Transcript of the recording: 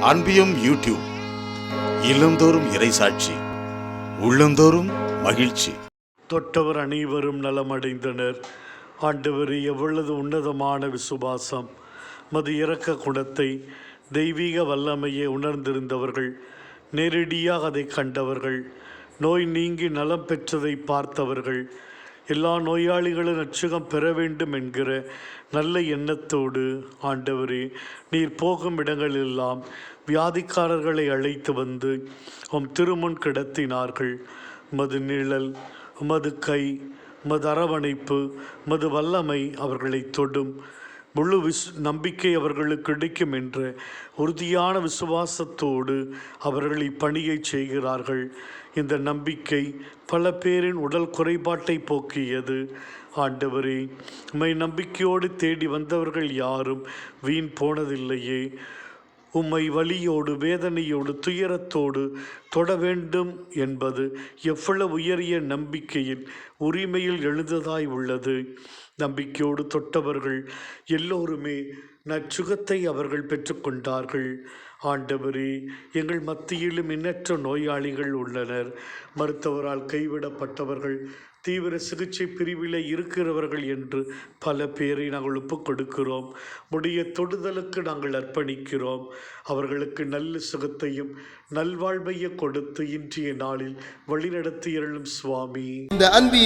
அன்பியும் YouTube இல்லந்தோறும் இறைசாட்சி உள்ளந்தோறும் மகிழ்ச்சி. தொட்டவர் அனைவரும் நலமடைந்தனர். ஆண்டவர் எவ்வளவு உன்னதமான விசுவாசம். மது இறக்க குணத்தை தெய்வீக வல்லமையை உணர்ந்திருந்தவர்கள் நேரடியாக அதை கண்டவர்கள் நோய் நீங்கி நலம் பெற்றதை பார்த்தவர்கள் எல்லா நோயாளிகளும் அச்சுகம் பெற வேண்டும் என்கிற நல்ல எண்ணத்தோடு ஆண்டவரே நீர் போகும் இடங்களெல்லாம் வியாதிக்காரர்களை அழைத்து வந்து உம் திருமுன் கிடத்தினார்கள். மது நிழல் மது கை மது அரவணைப்பு மது வல்லமை அவர்களை தொடும். முழு விஸ் நம்பிக்கை அவர்களுக்கு கிடைக்கும் என்ற உறுதியான விசுவாசத்தோடு அவர்கள் இப்பணியை செய்கிறார்கள். இந்த நம்பிக்கை பல பேரின் உடல் குறைபாட்டை போக்கியது. ஆண்டவரே உம்மை நம்பிக்கையோடு தேடி வந்தவர்கள் யாரும் வீண் போனதில்லையே. உம்மை வலியோடு வேதனையோடு துயரத்தோடு தொட வேண்டும் என்பது எவ்வளவு உயரிய நம்பிக்கையின் உரிமையில் எழுந்ததாய் உள்ளது. நம்பிக்கையோடு தொட்டவர்கள் எல்லோருமே நற்சுகத்தை அவர்கள் பெற்றுக்கொண்டார்கள். ஆண்டவரே எங்கள் மத்தியிலும் எண்ணற்ற நோயாளிகள் உள்ளனர். மருத்துவரால் கைவிடப்பட்டவர்கள் தீவிர சிகிச்சை பிரிவில் இருக்கிறவர்கள் என்று பல பேரை நாங்கள் ஒப்புக் கொடுக்கிறோம் முடிய தொடுதலுக்கு நாங்கள் அர்ப்பணிக்கிறோம். அவர்களுக்கு நல்ல சுகத்தையும் நல்வாழ்வையும் கொடுத்து இன்றைய நாளில் வழிநடத்தி அருளும் சுவாமி. இந்த